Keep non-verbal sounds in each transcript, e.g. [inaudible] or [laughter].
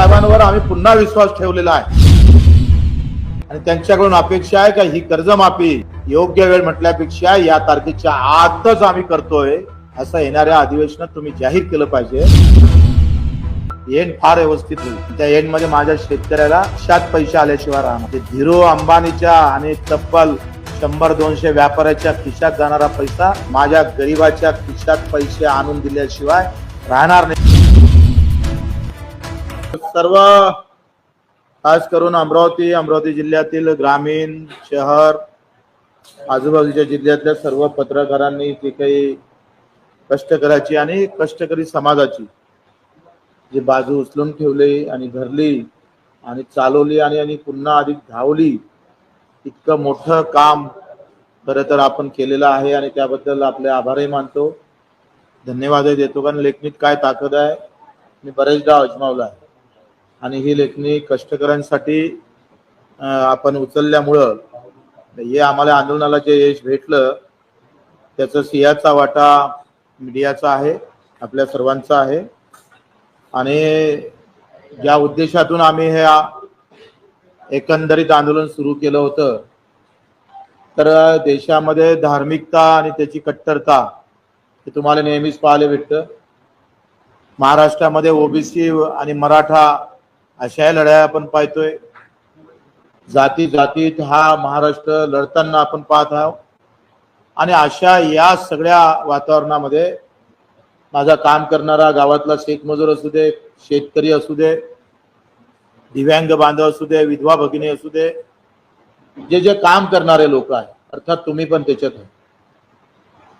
साहेबांवर आम्ही पुन्हा विश्वास ठेवलेला आहे. आणि त्यांच्याकडून अपेक्षा आहे का ही कर्जमाफी योग्य वेळ म्हटल्यापेक्षा या तारखेच्या आतच आम्ही करतोय असं येणाऱ्या अधिवेशनात तुम्ही जाहीर केलं पाहिजे. एंड फार व्यवस्थित होईल. त्या एंडमध्ये माझ्या शेतकऱ्याला शात पैसे आल्याशिवाय राहणार. ते धीरो अंबानीच्या आणि तब्बल शंभर दोनशे व्यापाऱ्याच्या खिशात जाणारा पैसा माझ्या गरीबाच्या खिशात पैसे आणून दिल्याशिवाय राहणार नाही. सर्व खास करून अमरावती अमरावती जिल्ह्यातील ग्रामीण शहर आजूबाजूच्या जिल्ह्यातल्या सर्व पत्रकारांनी जे काही कष्टकऱ्याची आणि कष्टकरी समाजाची जी बाजू उचलून ठेवली आणि धरली आणि चालवली आणि आणि पुन्हा अधिक धावली इतकं मोठं काम खरं तर आपण केलेलं आहे आणि त्याबद्दल आपले आभारही मानतो. धन्यवादही देतो कारण लेखणीत काय ताकद आहे? मी बरेचदा अजमावला आहे. आणि ही लेखणी कष्टकऱ्यांसाठी आपण उचलल्यामुळं हे आम्हाला आंदोलनाला जे यश भेटलं त्याचा सिंहाचा वाटा मीडियाचा आहे आपल्या सर्वांचा आहे. आणि ज्या उद्देशातून आम्ही हे एकंदरीत आंदोलन सुरू केलं होतं तर देशामध्ये धार्मिकता आणि त्याची कट्टरता हे तुम्हाला नेहमीच पाहायला भेटतं. महाराष्ट्रामध्ये ओबीसी आणि मराठा अशा लढाया आपण पाहतोय. जाती जातीत हा महाराष्ट्र लढताना आपण पाहत आहोत. आणि अशा या सगळ्या वातावरणामध्ये माझा काम करणारा गावातला शेतमजूर असू दे शेतकरी असू दे दिव्यांग बांधव असू दे विधवा भगिनी असू दे जे जे काम करणारे लोक आहेत अर्थात तुम्ही पण त्याच्यात आहे.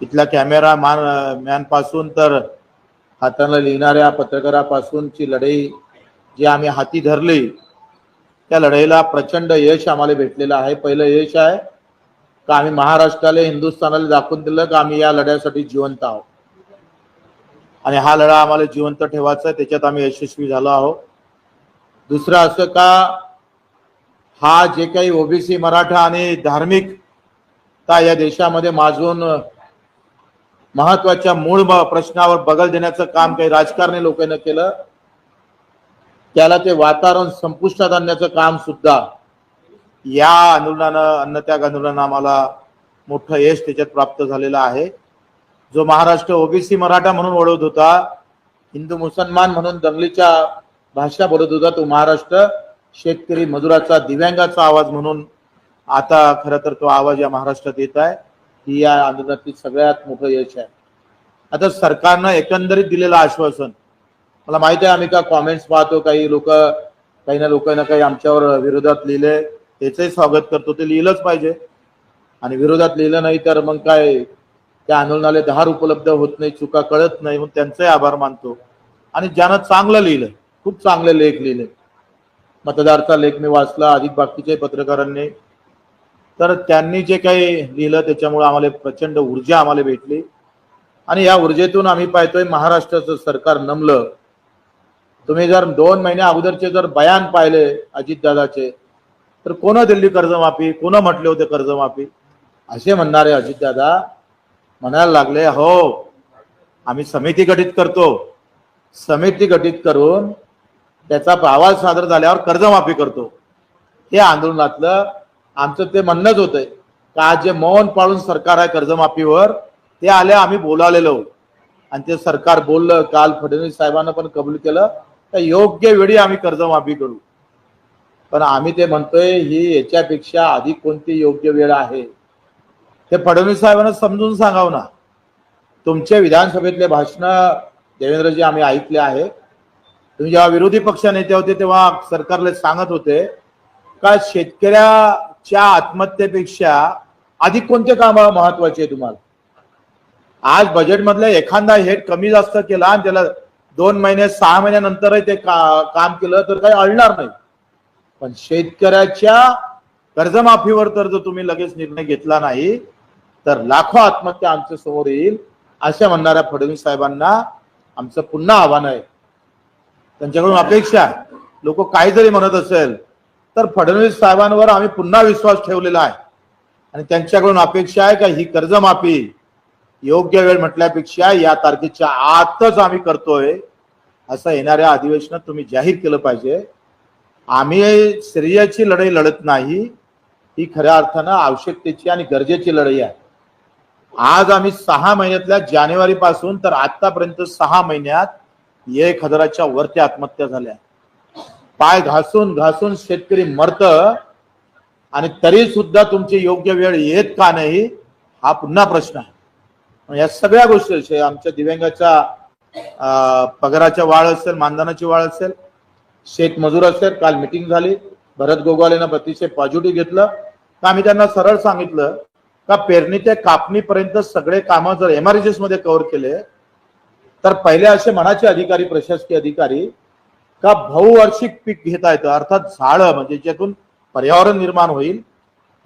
इथल्या कॅमेरा मान मॅनपासून तर हाताला लिहिणाऱ्या पत्रकारापासूनची लढाई जे आम्ही हाती धरली त्या लढाईला प्रचंड यश आम्हाला भेटलेलं आहे. पहिलं यश आहे का आम्ही महाराष्ट्राला हिंदुस्थानाला दाखवून दिलं का आम्ही या लढ्यासाठी जिवंत आहोत? आणि हा लढा आम्हाला जिवंत ठेवायचा आहे त्याच्यात आम्ही यशस्वी झालो आहोत. दुसरं असं का हा जे काही ओबीसी मराठा आणि धार्मिकता या देशामध्ये माजून महत्त्वाच्या मूळ प्रश्नावर बगल देण्याचं काम काही राजकारणी लोकांनी केलं त्याला ते वातावरण संपुष्टात आणण्याचं काम सुद्धा या आंदोलनानं अन्नत्याग आंदोलनानं आम्हाला मोठं यश त्याच्यात प्राप्त झालेलं आहे. जो महाराष्ट्र ओबीसी मराठा म्हणून ओळखत होता हिंदू मुसलमान म्हणून दंगलीच्या भाषा बोलत होता तो महाराष्ट्र शेतकरी मजुराचा दिव्यांगाचा आवाज म्हणून आता खरं तर तो आवाज या महाराष्ट्रात येत आहे. ही या आंदोलनातील सगळ्यात मोठं यश आहे. आता सरकारनं एकंदरीत दिलेलं आश्वासन मला माहिती आहे आम्ही का कॉमेंट्स पाहतो काही लोक काही ना लोकांना काही आमच्यावर विरोधात लिहिले त्याचंही स्वागत करतो ते लिहिलंच पाहिजे. आणि विरोधात लिहिलं नाही तर मग काय त्या आंदोलनाला धार उपलब्ध होत नाही चुका कळत नाही मग त्यांचाही आभार मानतो. आणि ज्यानं चांगलं लिहिलं खूप चांगले लेख लिहिले. मतदारचा लेख मी वाचला अधिक बाकीच्या पत्रकारांनी. तर त्यांनी जे काही लिहिलं त्याच्यामुळे आम्हाला प्रचंड ऊर्जा आम्हाला भेटली. आणि या ऊर्जेतून आम्ही पाहतोय महाराष्ट्राचं सरकार नमलं. तुम्ही जर दोन महिन्या अगोदरचे जर बयान पाहिले अजितदादाचे तर कोण दिल्ली कर्जमाफी कोण म्हटले होते कर्जमाफी? असे म्हणणारे अजितदादा म्हणायला लागले हो आम्ही समिती गठीत करतो. समिती गठीत करून त्याचा अहवाल सादर झाल्यावर कर्जमाफी करतो. हे आंदोलनातलं आमचं ते म्हणणंच होतंय. का आज जे मौन पाळून सरकार आहे कर्जमाफीवर ते आले आम्ही बोलावलेलो आणि ते सरकार बोललं काल फडणवीस साहेबांना पण कबूल केलं. तर योग्य वेळी आम्ही कर्जमाफी करू. पण आम्ही ते म्हणतोय ही याच्यापेक्षा अधिक कोणती योग्य वेळ आहे? ते फडणवीस साहेबांना समजून सांगावं ना. तुमचे विधानसभेतले भाषण देवेंद्रजी आम्ही ऐकले आहे तुम्ही जेव्हा विरोधी पक्ष नेते होते तेव्हा सरकारला सांगत होते का शेतकऱ्याच्या आत्महत्येपेक्षा अधिक कोणते काम महत्त्वाचे आहे तुम्हाला? आज बजेटमधला एखादा हेड कमी जास्त केला आणि त्याला दोन महिने सहा महिन्यानंतरही ते का, काम केलं तर काही अळणार नाही. पण शेतकऱ्याच्या कर्जमाफीवर तर जर तुम्ही लगेच निर्णय घेतला नाही तर लाखो आत्महत्या आमच्यासमोर येईल अशा म्हणणाऱ्या फडणवीस साहेबांना आमचं पुन्हा आव्हान आहे. त्यांच्याकडून अपेक्षा आहे. लोक काही जरी म्हणत असेल तर फडणवीस साहेबांवर आम्ही पुन्हा विश्वास ठेवलेला आहे. आणि त्यांच्याकडून अपेक्षा आहे का ही कर्जमाफी योग्य वेळ म्हटल्यापेक्षा या तारखेच्या आतच आम्ही करतोय असं येणाऱ्या अधिवेशनात तुम्ही जाहीर केलं पाहिजे. आम्ही श्रेयाची लढाई लढत नाही ही खऱ्या अर्थानं आवश्यकतेची आणि गरजेची लढाई आहे. आज आम्ही सहा महिन्यातल्या जानेवारी पासून तर आतापर्यंत सहा महिन्यात एक हजाराच्या वरती आत्महत्या झाल्या. पाय घासून घासून शेतकरी मरत आणि तरी सुद्धा तुमची योग्य वेळ येत का नाही हा पुन्हा प्रश्न आहे. या सगळ्या गोष्टी आमच्या दिव्यांगाच्या पगाराच्या वाढ असेल मानधनाची वाढ असेल शेतमजूर असेल काल मिटिंग झाली भरत गोगालेनं अतिशय पॉझिटिव्ह घेतलं. तर आम्ही त्यांना सरळ सांगितलं का पेरणी ते कापणीपर्यंत सगळे कामं जर एमआरजीएसमध्ये कव्हर केले तर पहिले असे मनाचे अधिकारी प्रशासकीय अधिकारी का बहुवार्षिक पीक घेता येतं. अर्थात झाडं म्हणजे ज्यातून पर्यावरण निर्माण होईल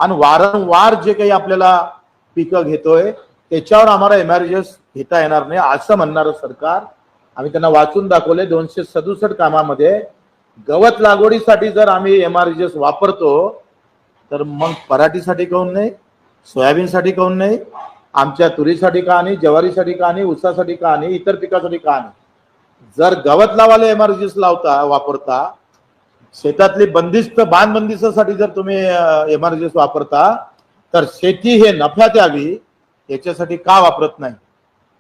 आणि वारंवार जे काही आपल्याला पिकं घेतोय त्याच्यावर आम्हाला एमआरजीएस घेता येणार नाही असं म्हणणारं सरकार. आम्ही त्यांना वाचून दाखवले दोनशे सदुसष्ट कामामध्ये. गवत लागवडीसाठी जर आम्ही एमआरजीएस वापरतो तर मग पराठीसाठी काऊन नाही सोयाबीनसाठी काऊन नाही आमच्या तुरीसाठी का नाही ज्वारीसाठी का नाही ऊसासाठी का नाही इतर पिकासाठी का नाही. जर गवत लावायला एमआरजीएस लावता वापरता शेतातली बंदिस्त बाण बंदिस्तासाठी जर तुम्ही एमआरजीएस वापरता तर शेती हे नफ्यात यावी. याच्यासाठी का वापरत नाही?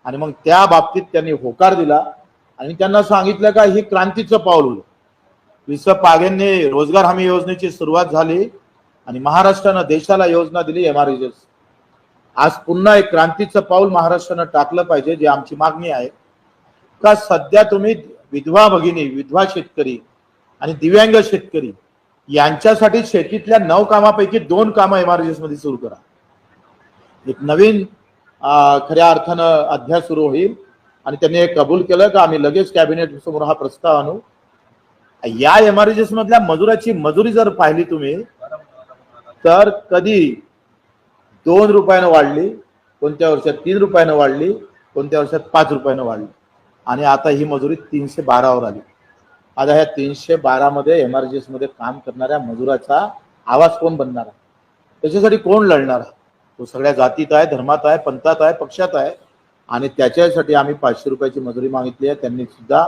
आणि मग त्या बाबतीत त्यांनी होकार दिला आणि त्यांना सांगितलं का ही क्रांतीचं पाऊल होईल विस पागेंनी रोजगार हमी योजनेची सुरुवात झाली आणि महाराष्ट्रानं देशाला योजना दिली एमआरजीएस आज पुन्हा एक क्रांतीचं पाऊल महाराष्ट्रानं टाकलं पाहिजे जी आमची मागणी आहे. का सध्या तुम्ही विधवा भगिनी विधवा शेतकरी आणि दिव्यांग शेतकरी यांच्यासाठी शेतीतल्या नऊ कामापैकी दोन कामं एमआरजीएसमध्ये सुरू करा. एक नवीन खऱ्या अर्थानं अध्याय सुरू होईल. आणि त्यांनी हे कबूल केलं का आम्ही लगेच कॅबिनेट समोर हा प्रस्ताव आणू. या एमआरजीएस मधल्या मजुराची मजुरी जर पाहिली तुम्ही तर कधी दोन रुपयानं वाढली कोणत्या वर्षात तीन रुपयानं वाढली कोणत्या वर्षात पाच रुपयानं वाढली. आणि आता ही मजुरी तीनशे बारावर आली. आता ह्या तीनशे बारामध्ये एमआरजीएसमध्ये काम करणाऱ्या मजुराचा आवाज कोण बनणार? आहे त्याच्यासाठी कोण लढणार? आहे तो सगळ्या जातीत आहे धर्मात आहे पंथात आहे पक्षात आहे. आणि त्याच्यासाठी आम्ही पाचशे रुपयाची मजुरी मागितली आहे. त्यांनी सुद्धा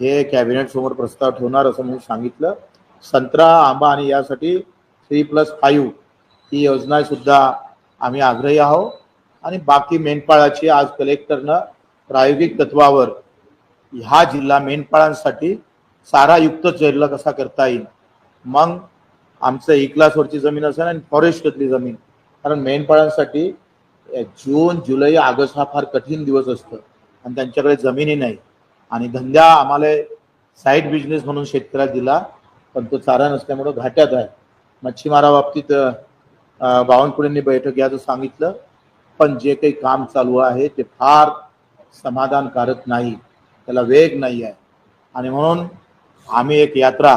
हे कॅबिनेट समोर प्रस्ताव ठेवणार असं म्हणून सांगितलं. संत्रा आंबा आणि यासाठी थ्री प्लस फाईव्ह ही योजना सुद्धा आम्ही आग्रही आहोत. आणि बाकी मेंढपाळाची आज कलेक्टरनं प्रायोगिक तत्वावर ह्या जिल्हा मेंढपाळांसाठी चारायुक्त जिल्हा कसा करता येईल. मग आमचं एक क्लासवरची जमीन असेल आणि फॉरेस्टमधली जमीन. कारण मेंढपाळांसाठी जून जुलै ऑगस्ट हा फार कठीण दिवस असतो. आणि त्यांच्याकडे जमिनी नाही. आणि धंदा आम्हाला साईड बिझनेस म्हणून शेतकऱ्याला दिला पण तो चारा नसल्यामुळं घाट्यात आहे. मच्छीमारा बाबतीत बावनकुळेंनी बैठक घ्यायचं सांगितलं. पण जे काही काम चालू आहे ते फार समाधानकारक नाही. त्याला वेग नाही आहे. आणि म्हणून आम्ही एक यात्रा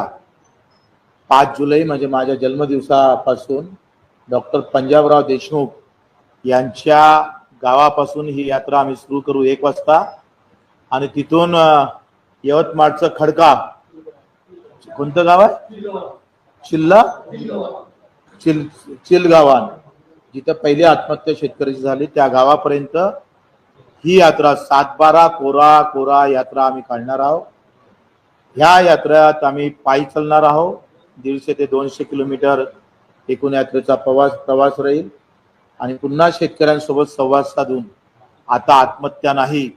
पाच जुलै म्हणजे माझ्या जन्मदिवसापासून डॉक्टर पंजाबराव देशमुख यांच्या गावापासून ही यात्रा आम्ही सुरू करू एक वाजता. आणि तिथून यवतमाळचं खडका. कोणतं गाव आहे? चिल्ला चिल चिलगावान. जिथं पहिली आत्महत्या शेतकऱ्याची झाली त्या गावापर्यंत ही यात्रा सातबारा कोरा कोरा यात्रा आम्ही काढणार आहोत. ह्या यात्रेत आम्ही पायी चालणार आहोत. दीडशे ते दोनशे किलोमीटर एकूण यात्रेचा प्रवास प्रवास राहील. आणि पुन्हा शेतकऱ्यांसोबत संवाद साधून आता आत्महत्या नाही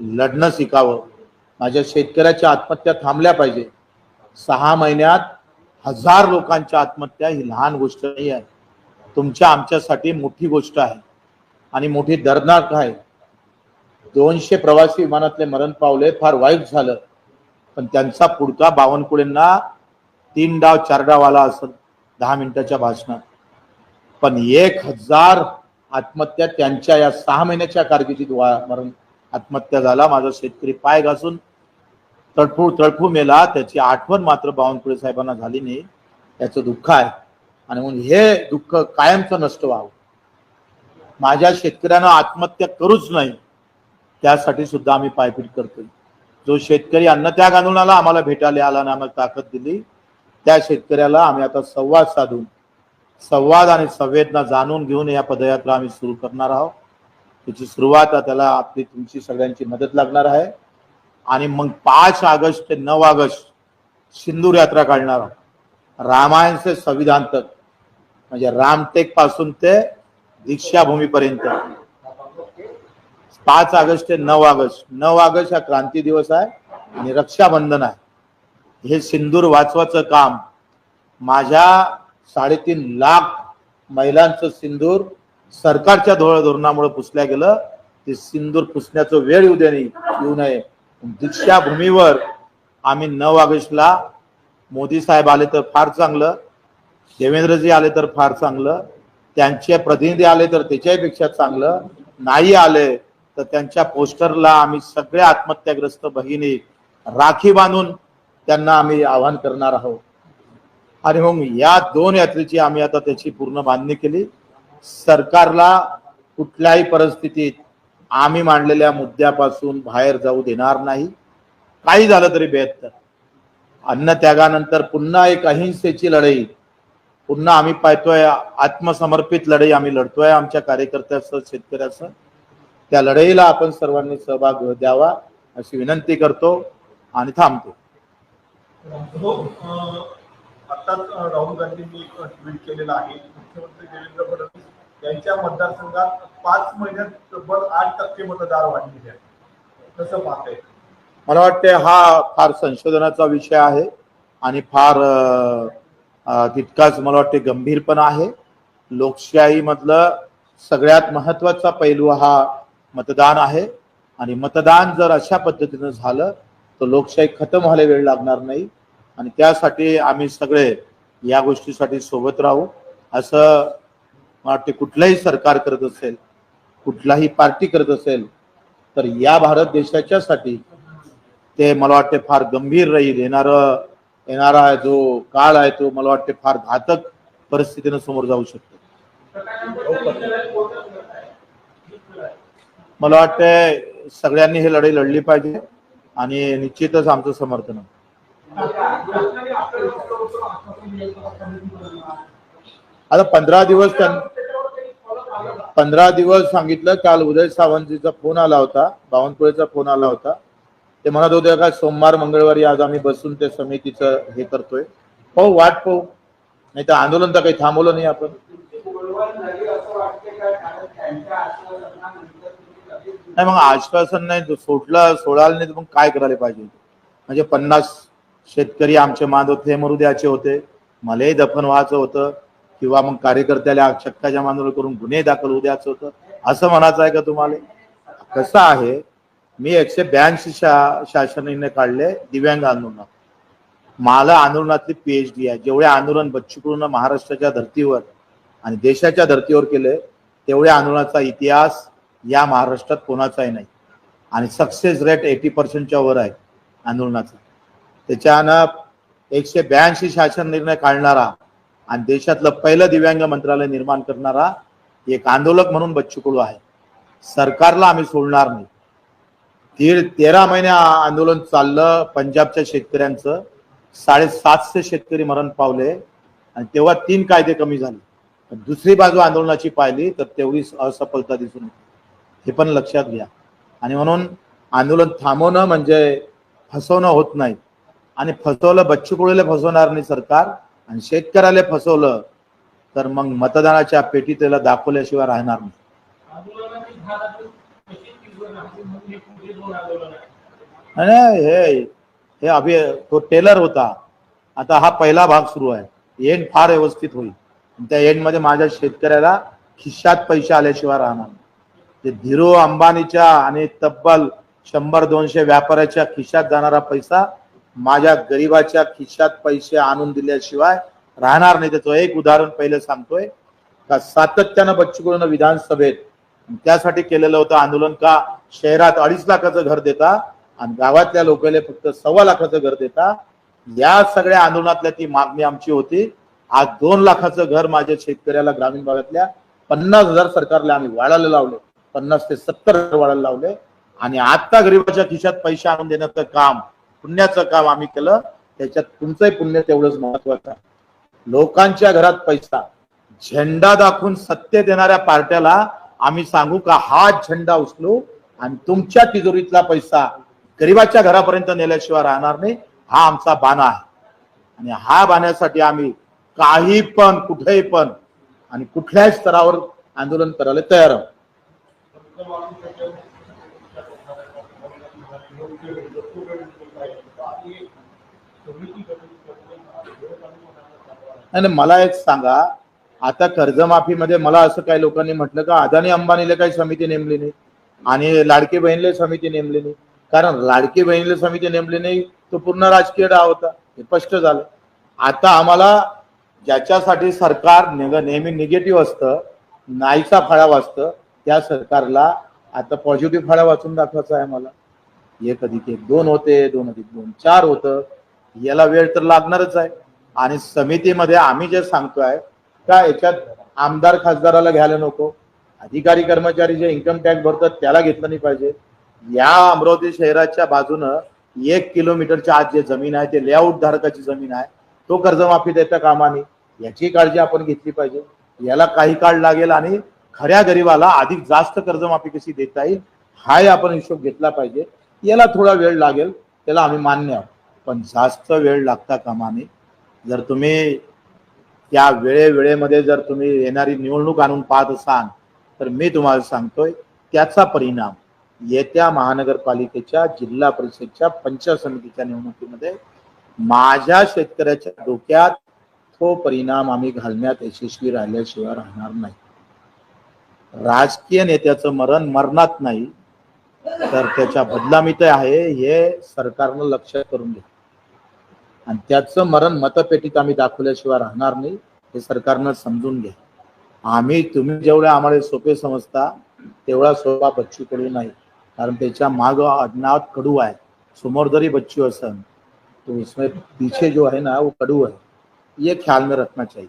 लढणं शिकावं. माझ्या शेतकऱ्याच्या आत्महत्या थांबल्या पाहिजे. सहा महिन्यात हजार लोकांच्या आत्महत्या ही लहान गोष्ट नाही आहे. तुमच्या आमच्यासाठी मोठी गोष्ट आहे. आणि मोठी दर्दनाक आहे. दोनशे प्रवासी विमानातले मरण पावले फार वाईट झालं. पण त्यांचा पुढचा बावनकुळेंना तीन डाव चार डाव आला असत दहा मिनिटाच्या भाषणात. पण एक हजार आत्महत्या त्यांच्या या सहा महिन्याच्या कारकिर्दीत वा- मरण आत्महत्या झाला. माझा शेतकरी पाय घासून तळफू तळफू मेला. त्याची आठवण मात्र बावनकुळे साहेबांना झाली नाही. याचं दुःख आहे. आणि म्हणून हे दुःख कायमचं नष्ट व्हावं. माझ्या शेतकऱ्यांना आत्महत्या करूच नाही. त्यासाठी सुद्धा आम्ही पायपीट करतोय. जो शेतकरी अन्नत्याग आंदोलनाला आम्हाला भेटायला आला आणि आम्हाला ताकद दिली त्या शेतकऱ्याला आम्ही आता संवाद साधून संवाद आणि संवेदना जाणून घेऊन या पदयात्रा आम्ही सुरू करणार आहोत. त्याची सुरुवात त्याला आपली तुमची सगळ्यांची मदत लागणार आहे. आणि मग पाच ऑगस्ट ते नऊ ऑगस्ट सिंदूर यात्रा काढणार आहोत. रामायण से संविधान तक म्हणजे रामटेकपासून ते दीक्षाभूमीपर्यंत. पाच ऑगस्ट ते नऊ ऑगस्ट नऊ ऑगस्ट हा क्रांती दिवस आहे आणि रक्षाबंधन आहे. हे सिंदूर वाचवाचं काम माझ्या साडेतीन लाख महिलांचं सिंदूर सरकारच्या धोरण धोरणामुळे पुसल्या गेलं. ते सिंदूर पुसण्याचं वेळ येऊ दे नाही येऊ नये. दीक्षाभूमीवर आम्ही नऊ ऑगस्टला मोदी साहेब आले तर फार चांगलं देवेंद्रजी आले तर फार चांगलं त्यांचे प्रतिनिधी आले तर त्याच्यापेक्षा चांगलं नाही आले तर त्यांच्या पोस्टरला आम्ही सगळ्या आत्महत्याग्रस्त बहिणी राखी बांधून त्यांना आम्ही आवाहन करणार आहोत. आणि मग या दोन यात्रेची आम्ही आता त्याची पूर्ण बांधणी केली. सरकारला कुठल्याही परिस्थितीत आम्ही मांडलेल्या मुद्द्यापासून बाहेर जाऊ देणार नाही. काही झालं तरी बेहत्तर. अन्न त्यागानंतर पुन्हा एक अहिंसेची लढाई. पुन्हा आम्ही पाहतोय आत्मसमर्पित लढाई आम्ही लढतोय आमच्या कार्यकर्त्यासह शेतकऱ्यासह. त्या लढाईला आपण सर्वांनी सहभाग द्यावा अशी विनंती करतो आणि थांबतो. हो अं, राहुल गांधींनी एक ट्विट केलेलं आहे. मुख्यमंत्री देवेंद्र फडणवीस यांच्या मतदारसंघात पाच महिन्यात तब्बल आठ टक्के मतदार वाढलेले आहेत. कसं पाहताय? मला वाटते हा फार संशोधनाचा विषय आहे आणि फार तितकाच मला वाटते गंभीर पण आहे. लोकशाही मधलं सगळ्यात महत्त्वाचा पैलू हा मतदान आहे. आणि मतदान जर अशा पद्धतीनं झालं तर लोकशाही खतम व्हायला वेळ लागणार नाही. आणि त्यासाठी आम्ही सगळे या गोष्टीसाठी सोबत राहू. असं मला वाटते कुठलंही सरकार करत असेल कुठलाही पार्टी करत असेल तर या भारत देशाच्यासाठी ते मला वाटते फार गंभीर राहील. येणार येणारा जो काळ आहे तो मला वाटते फार घातक परिस्थितीनं समोर जाऊ शकतो. मला वाटते सगळ्यांनी हे लढाई लढली पाहिजे. आणि निश्चितच आमचं समर्थन आता पंधरा दिवस त्यां पंधरा दिवस सांगितलं काल उदय सावंतजीचा फोन आला होता बावनकुळेचा फोन आला होता. ते म्हणत होते का सोमवार मंगळवारी आज आम्ही बसून ते समितीचं हे करतोय. पाहू वाट पाहू. नाही तर आंदोलन तर काही थांबवलं नाही आपण. नाही मग आश्वासन नाही सोडलं सोडायला नाही तर मग काय करायला पाहिजे? म्हणजे पन्नास शेतकरी आमचे मानव होते मरू द्यायचे होते. मलाही दफन व्हायचं होतं. किंवा मग कार्यकर्त्याला शक्काच्या मांजर करून गुन्हे दाखल होऊ द्यायचं होतं. असं म्हणायचं आहे का तुम्हाला? कसं आहे मी एकशे ब्याऐंशी शा शासनाने काढले दिव्यांग आंदोलनात मला आंदोलनातली पीएचडी आहे. जेवढे आंदोलन बच्चूकडून महाराष्ट्राच्या धर्तीवर आणि देशाच्या धर्तीवर केले तेवढ्या आंदोलनाचा इतिहास या महाराष्ट्रात कोणाचाही नाही. आणि सक्सेस रेट एटी पर्सेंटच्या वर आहे आंदोलनाचा. त्याच्यानं एकशे ब्याऐंशी शासन निर्णय काढणारा आणि देशातलं पहिलं दिव्यांग मंत्रालय निर्माण करणारा एक आंदोलक म्हणून बच्चू कडू आहे. सरकारला आम्ही सोडणार नाही. दीड तेरा महिने आंदोलन चाललं पंजाबच्या शेतकऱ्यांचं. साडेसातशे शेतकरी मरण पावले आणि तेव्हा तीन कायदे कमी झाले. पण दुसरी बाजू आंदोलनाची पाहिली तर तेवढी असफलता दिसून येते. हे पण लक्षात घ्या. आणि म्हणून आंदोलन थांबवणं म्हणजे फसवणं होत नाही. आणि फसवलं बच्चू कुळीला फसवणार नाही सरकार आणि शेतकऱ्याला फसवलं तर मग मतदानाच्या पेटी त्याला दाखवल्याशिवाय राहणार नाही. हे हे अभि तो टेलर होता. आता हा पहिला भाग सुरू आहे. एंड फार व्यवस्थित होईल. त्या एंडमध्ये माझ्या शेतकऱ्याला खिशात पैसे आल्याशिवाय राहणार ते धीरू अंबानीच्या आणि तब्बल शंभर दोनशे व्यापाऱ्याच्या खिशात जाणारा पैसा माझ्या गरीबाच्या खिशात पैसे आणून दिल्याशिवाय राहणार नाही. त्याचं एक उदाहरण पहिले सांगतोय. का सातत्यानं बच्चू कडून विधानसभेत त्यासाठी केलेलं होतं आंदोलन का शहरात अडीच लाखाचं घर देता आणि गावातल्या लोकांना फक्त सव्वा लाखाचं घर देता या सगळ्या आंदोलनातल्या ती मागणी आमची होती. आज दोन लाखाचं घर माझ्या शेतकऱ्याला ग्रामीण भागातल्या पन्नास हजार सरकारला आम्ही वाढायला लावले. पन्नास ते सत्तर वाढायला लावले. आणि आता गरीबाच्या खिशात पैसे आणून देण्याचं काम पुण्याचं काम आम्ही केलं. त्याच्यात तुमचंही पुण्य तेवढंच महत्वाचं आहे. लोकांच्या घरात पैसा. झेंडा दाखवून सत्य देणाऱ्या पार्ट्याला आम्ही सांगू का हा झेंडा उचलू आणि तुमच्या तिजोरीतला पैसा गरिबाच्या घरापर्यंत नेल्याशिवाय राहणार नाही. हा आमचा बाणा आहे. आणि हा बाण्यासाठी आम्ही काही पण कुठेही पण आणि कुठल्याही स्तरावर आंदोलन करायला तयार आहोत. नाही नाही, मला एक सांगा. आता कर्जमाफीमध्ये मला असं काही लोकांनी म्हटलं का अदानी अंबानीला काही समिती नेमली नाही आणि लाडकी बहिणीला समिती नेमली नाही. कारण लाडकी बहिणीला समिती नेमली नाही तो पूर्ण राजकीय डाव होता. हे स्पष्ट झालं. आता आम्हाला ज्याच्यासाठी सरकार नेहमी निगेटिव्ह असतं नाहीचा फळा असतं त्या सरकारला आता पॉझिटिव्ह फळा वाचून दाखवायचा आहे मला एक अधिक एक दोन होते दोन अधिक दोन चार होतं. याला वेळ तर लागणारच आहे. आणि समितीमध्ये आम्ही जे सांगतोय का याच्यात आमदार खासदाराला घ्यायला नको. अधिकारी कर्मचारी जे इन्कम टॅक्स भरतात त्याला घेतलं नाही पाहिजे. या अमरावती शहराच्या बाजूनं एक किलोमीटरच्या आत जे जमीन आहे ते लेआउट धारकाची जमीन आहे तो कर्जमाफी देता कामा याची काळजी आपण घेतली पाहिजे. याला काही काळ लागेल आणि खऱ्या गरिबाला अधिक जास्त कर्जमाफी कशी देता येईल हाही आपण हिशोब घेतला पाहिजे. याला थोडा वेळ लागेल त्याला आम्ही मान्य आहोत. पण जास्त वेळ लागता कामा नये. जर तुम्ही त्या वेळेवेळेमध्ये जर तुम्ही येणारी निवडणूक आणून पाहत असाल तर मी तुम्हाला सांगतोय त्याचा परिणाम येत्या महानगरपालिकेच्या जिल्हा परिषदच्या पंचायत समितीच्या निवडणुकीमध्ये माझ्या शेतकऱ्याच्या डोक्यात तो परिणाम आम्ही घालण्यात यशस्वी राहिल्याशिवाय राहणार नाही. राजकीय नेत्याचं मरण मरणात नाही तर त्याच्या बदलामीत आहे हे सरकारनं लक्ष करून घ्या आणि त्याचं मरण मतपेटीत आम्ही दाखवल्याशिवाय राहणार नाही हे सरकारनं समजून घ्या आम्ही तुम्ही जेवढे आम्हाला सोपे समजता तेवढा सोपा बच्चू कडू नाही. कारण त्याच्या माग अज्ञात कडू आहे. समोर जरी बच्चू असन तो उसमें पीछे जो है ना वो कडू है ये ख्याल में रखना चाहिए.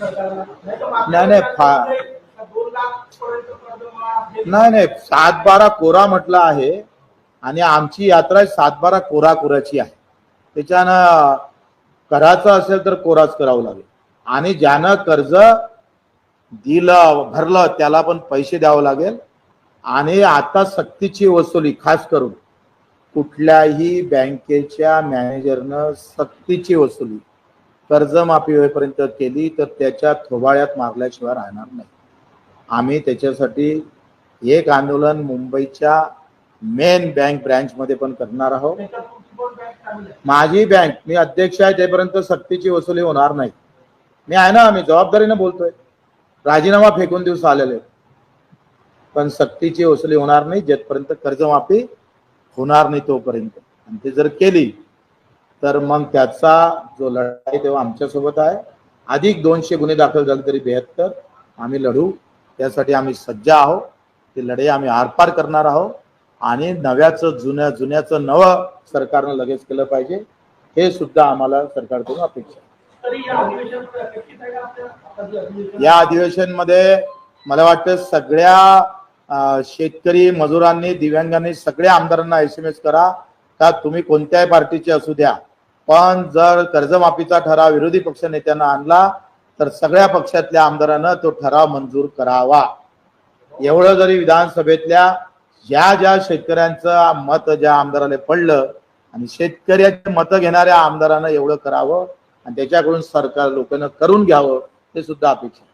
नाही नाही नाही नाही सात बारा कोरा म्हटलं आहे आणि आमची यात्रा सात बारा कोरा कोराची आहे. त्याच्यानं करायचं असेल तर कोराच करावं लागेल. आणि ज्यानं कर्ज दिलं भरलं त्याला पण पैसे द्यावं लागेल. आणि आता सक्तीची वसुली खास करून कुठल्याही बँकेच्या मॅनेजरनं सक्तीची वसुली कर्जमाफी होईपर्यंत केली तर त्याच्या थोबाळ्यात मारल्याशिवाय राहणार नाही. आम्ही त्याच्यासाठी एक आंदोलन मुंबईच्या मेन बँक ब्रँचमध्ये पण करणार आहोत. माझी बँक मी अध्यक्ष आहे तेपर्यंत सक्तीची वसुली होणार नाही. मी आहे ना आम्ही जबाबदारीनं बोलतोय. राजीनामा फेकून दिवस आलेले. पण सक्तीची वसुली होणार नाही जेथपर्यंत कर्जमाफी होणार नाही तोपर्यंत. आणि ते जर केली तर मग त्याचा जो लढा आहे तेव्हा आमच्यासोबत आहे. अधिक दोनशे गुन्हे दाखल झाले तरी बेहत्तर. आम्ही लढू. त्यासाठी आम्ही सज्ज आहोत. ते लढे आम्ही आरपार करणार आहोत. आणि नव्याचं जुन्या जुन्याचं नवं सरकारनं लगेच केलं पाहिजे. हे सुद्धा आम्हाला सरकारकडून अपेक्षा या अधिवेशनमध्ये मला वाटतं सगळ्या शेतकरी मजुरांनी दिव्यांगांनी सगळ्या आमदारांना एस एम एस करा. का तुम्ही कोणत्याही पार्टीचे असू द्या. पण जर कर्जमाफीचा ठराव विरोधी पक्ष नेत्यांना आणला तर सगळ्या पक्षातल्या आमदारांना तो ठराव मंजूर करावा. एवढं जरी विधानसभेतल्या ज्या ज्या शेतकऱ्यांचं मत ज्या आमदाराला पडलं आणि शेतकऱ्याचे मत घेणाऱ्या आमदारानं एवढं करावं आणि त्याच्याकडून सरकार लोकांना करून घ्यावं ते सुद्धा अपेक्षा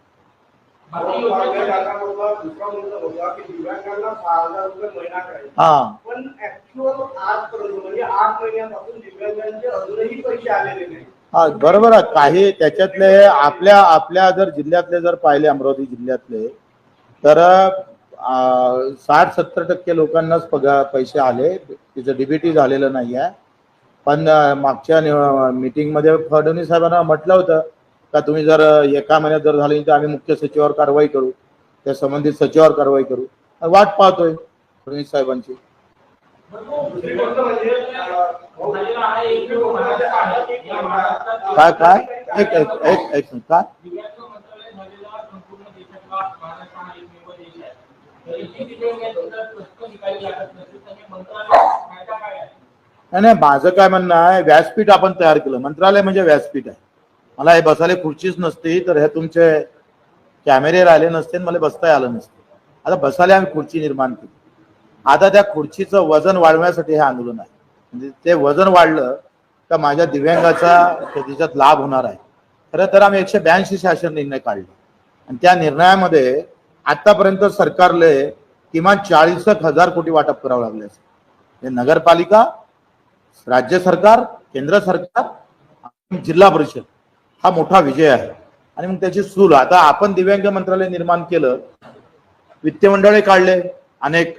हा पण ऍक्च्युअल आजपर्यंत म्हणजे आठ महिन्यापासून दिव्यांगांचे अजूनही पैसे आलेले नाही हा बरोबर आहे. काही त्याच्यातले आपल्या आपल्या जर जिल्ह्यातले जर पाहिले अमरावती जिल्ह्यातले तर साठ सत्तर टक्के लोकांनाच पगार पैसे आले. तिचं डीबीटी झालेलं नाही आहे पण मागच्या मीटिंगमध्ये फडणवीस साहेबांना म्हटलं होतं का तुम्ही जर एका महिन्यात जर झाली तर आम्ही मुख्य सचिवावर कारवाई करू त्या संबंधित सचिवावर कारवाई करू. वाट पाहतोय फडणवीस साहेबांची. काय काय? एक एक एक एक नाही नाही माझं काय म्हणणं आहे व्यासपीठ आपण तयार केलं. मंत्रालय म्हणजे व्यासपीठ आहे. मला हे बसायला खुर्चीच नसती तर हे तुमचे कॅमेरे राहिले नसते आणि मला बसता आलं नसते. आता बसायला आम्ही खुर्ची निर्माण केली. आता त्या खुर्चीचं वजन वाढवण्यासाठी हे आंदोलन आहे. म्हणजे ते वजन वाढलं तर माझ्या दिव्यांगाचा त्याच्यात लाभ होणार आहे. खरं तर आम्ही एकशे ब्याऐंशी शासन निर्णय काढले. आणि त्या निर्णयामध्ये आतापर्यंत सरकारले किमान चाळीस हजार कोटी वाटप करावं लागले असेल. हे नगरपालिका राज्य सरकार केंद्र सरकार जिल्हा परिषद. हा मोठा विजय आहे. आणि मग त्याची चूल आता आपण दिव्यांग मंत्रालय निर्माण केलं वित्त मंडळे काढले अनेक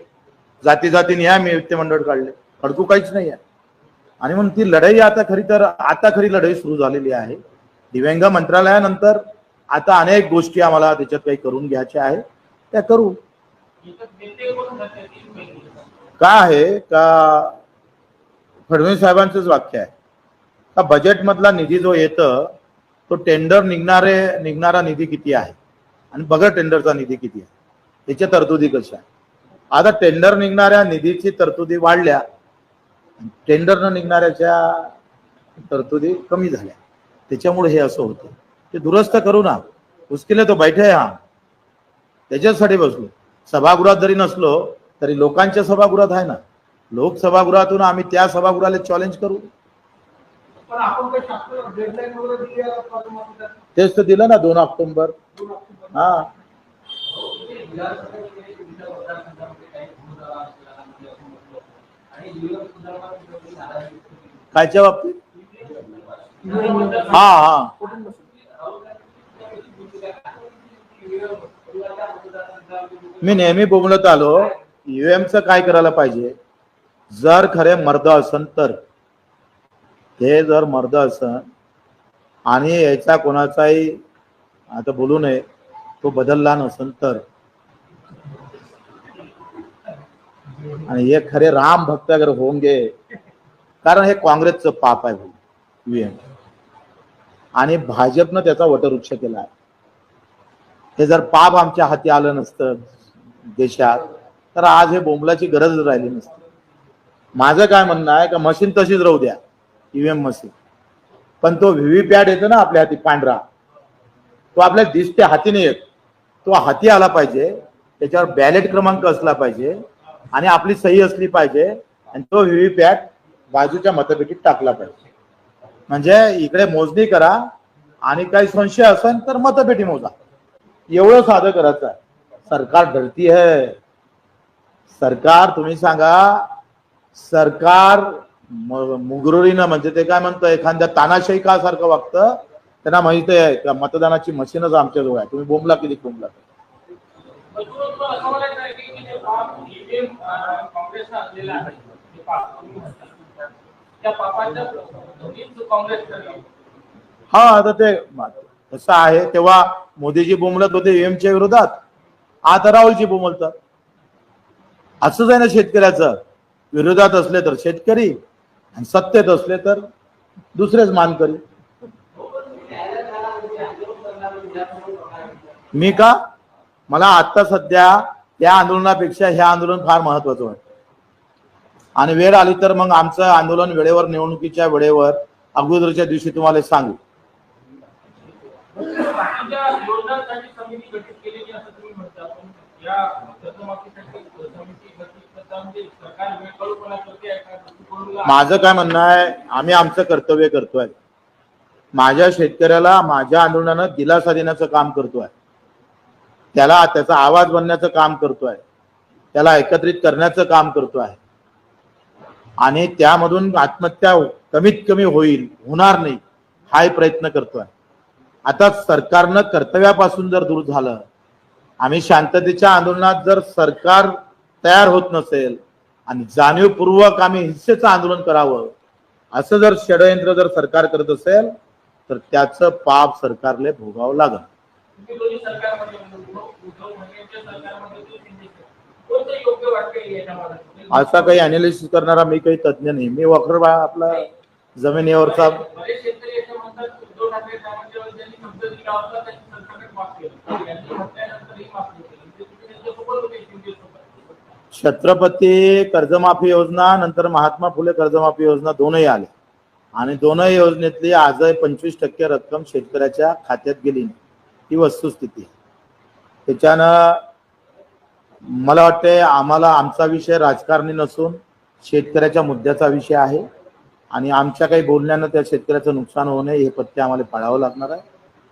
जाती जातीने या मी वित्त मंडळ काढले. खडकू काहीच नाही आहे. आणि म्हणून ती लढाई आता खरी तर आता खरी लढाई सुरू झालेली आहे. दिव्यांग मंत्रालयानंतर आता अनेक गोष्टी आम्हाला त्याच्यात काही करून घ्यायच्या आहे त्या करू. का काय आहे? का फडणवीस साहेबांचंच वाक्य आहे. का बजेटमधला निधी जो येतं तो टेंडर निघणारे निघणारा निधी किती आहे? आणि बगर टेंडरचा निधी किती आहे. त्याच्या तरतुदी कशा आहे आता टेंडर निघणाऱ्या निधीची तरतुदी वाढल्या टेंडर न निघणाऱ्याच्या तरतुदी कमी झाल्या. त्याच्यामुळे हे असं होतं. ते दुरुस्त करू ना. उसके तो बैठे हा. त्याच्यासाठी बसलो. सभागृहात जरी नसलो तरी लोकांच्या सभागृहात आहे ना. लोकसभागृहातून आम्ही त्या सभागृहाला चॅलेंज करू. तेच तर दिलं ना दोन ऑक्टोबर. हा. कायच्या बाबतीत? हा हा. मी नेहमी बोलत आलो ईव्हीएमचं काय करायला पाहिजे? जर खरे मर्द असन तर. हे जर मर्द असन आणि याचा कोणाचाही आता बोलू नये तो बदलला नसन तर. आणि हे खरे राम भक्त अगर होंगे कारण हे काँग्रेसचं पाप आहे ईव्हीएम आणि भाजपनं त्याचा वटवृक्ष केला आहे. हे जर पाप आमच्या हाती आलं नसतं देशात तर आज हे बोंबलाची गरज राहिली नसती. माझं काय म्हणणं आहे का मशीन तशीच राहू द्या. EVM machine. पण तो व्हीव्हीपॅट येतो ना आपल्या हाती पांढरा. तो आपल्या दिसते हाती नाही येत. तो हाती आला पाहिजे. त्याच्यावर बॅलेट क्रमांक असला पाहिजे. आणि आपली सही असली पाहिजे. आणि तो व्हीव्हीपॅट बाजूच्या मतपेटीत टाकला पाहिजे. म्हणजे इकडे मोजणी करा. आणि काही संशय असेल तर मतपेटी मोजा. एवढं साधं करायचं आहे. सरकार डरती है सरकार तुम्ही सांगा सरकार मुगरुरीनं म्हणजे ते काय म्हणतं एखाद्या तानाशाही का सारखं वागतं त्यांना माहीत आहे का मतदानाची मशीनच आमच्याजवळ आहे. तुम्ही बोंबला किती बोंबला? हा आता ते कसं आहे. तेव्हा मोदीजी बोंबलत होते एमच्या विरोधात. आता राहुलजी बोंबलतात. असंच आहे ना शेतकऱ्याचं. विरोधात असले तर शेतकरी आणि सत्तेत असले तर दुसरेच मान करी मी का? मला आता सध्या त्या आंदोलनापेक्षा हे आंदोलन फार महत्वाचं वाटतं. आणि वेळ आली तर मग आमचं आंदोलन वेळेवर निवडणुकीच्या वेळेवर अगोदरच्या दिवशी तुम्हाला सांगू. माझं काय म्हणणं आहे आम्ही आमचं कर्तव्य करतोय. माझ्या शेतकऱ्याला माझ्या आंदोलनानं दिलासा देण्याचं काम करतोय. त्याला त्याचा आवाज बनण्याचं काम करतोय. त्याला एकत्रित करण्याचं काम करतोय. आणि त्यामधून आत्महत्या कमीत कमी होईल होणार नाही हाही प्रयत्न करतोय. आता सरकारनं कर्तव्यापासून जर दूर झालं आम्ही शांततेच्या आंदोलनात जर सरकार तयार होत नसेल आणि जाणीवपूर्वक आम्ही हिंसेचं आंदोलन करावं असं जर षडयंत्र जर सरकार करत असेल तर त्याचं पाप सरकारले भोगावं लागल. याच्यामध्ये असा काही अनालिसिस करणारा मी काही तज्ज्ञ नाही. मी वखर बा- आपला जमिनीवरचा छत्रपती कर्जमाफी योजना नंतर महात्मा फुले कर्जमाफी योजना दोनही आल्या. आणि दोनही योजनेतली आजही पंचवीस टक्के रक्कम शेतकऱ्याच्या खात्यात गेली ही वस्तुस्थिती आहे. त्याच्यानं मला वाटते आम्हाला आमचा विषय राजकारणी नसून शेतकऱ्याच्या मुद्द्याचा विषय आहे. आणि आमच्या काही बोलण्यानं त्या शेतकऱ्याचं नुकसान होऊ नये हे पत्ते आम्हाला पाळावं लागणार आहे.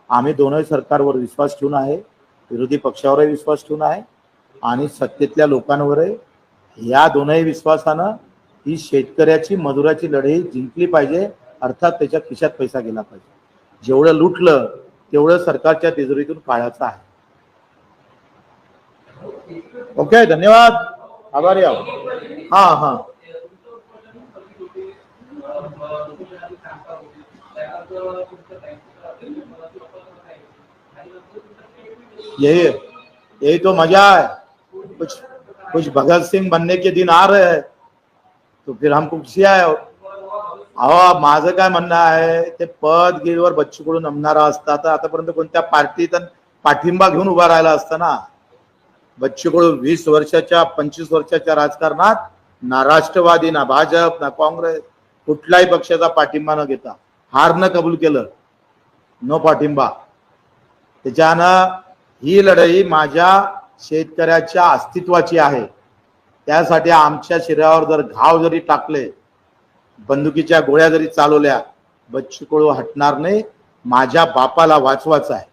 आम्ही दोनही सरकारवर विश्वास ठेवून आहे. विरोधी पक्षावरही विश्वास ठेवून आहे. आणि सत्तेतल्या लोकांवरही या दोनही विश्वासानं ही शेतकऱ्याची मजुराची लढाई जिंकली पाहिजे. अर्थात त्याच्या खिशात पैसा गेला पाहिजे. जेवढं लुटलं तेवढं सरकारच्या तिजोरीतून काढायचं आहे. ओके धन्यवाद. आभारी आहोत. हा हा. यही यही तो मजा है कुछ कुछ भगत सिंह बनने के दिन आ रहे हैं तो फिर हमको खुशी आहे अहो माझं काय म्हणणं आहे? ते पद गिरीवर बच्चूकडून नमणारा असता तर आतापर्यंत कोणत्या पार्टीत तर पाठिंबा घेऊन उभा राहिला असता ना? बच्चूकडू वीस वर्षाच्या पंचवीस वर्षाच्या राजकारणात ना राष्ट्रवादी ना भाजप ना काँग्रेस कुठल्याही पक्षाचा पाठिंबा न घेता हारनं कबूल केलं नो पाठिंबा. त्याच्यानं ही लढाई माझ्या शेतकऱ्याच्या अस्तित्वाची आहे. त्यासाठी आमच्या शरीरावर जर घाव जरी टाकले बंदुकीच्या गोळ्या जरी चालवल्या बच्चू कडू हटणार नाही माझ्या बापाला वाचवायचं आहे.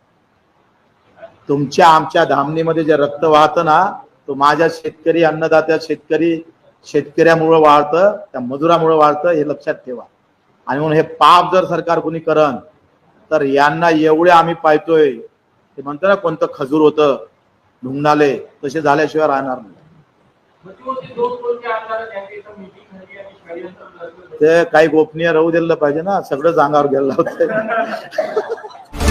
तुमच्या आमच्या धामणीमध्ये जे रक्त वाहतं ना तो माझ्या शेतकरी अन्नदात्या शेतकरी शेतकऱ्यामुळं वाढतं त्या मजुरामुळं वाढतं हे लक्षात ठेवा. आणि म्हणून हे पाप जर सरकार कोणी करण तर यांना एवढे आम्ही पाहतोय ते म्हणतो ना कोणतं खजूर होतं ढुंगणाले तसे झाल्याशिवाय राहणार नाही. ते काही गोपनीय राहू दिलं पाहिजे ना सगळं अंगावर गेलं होतं [laughs]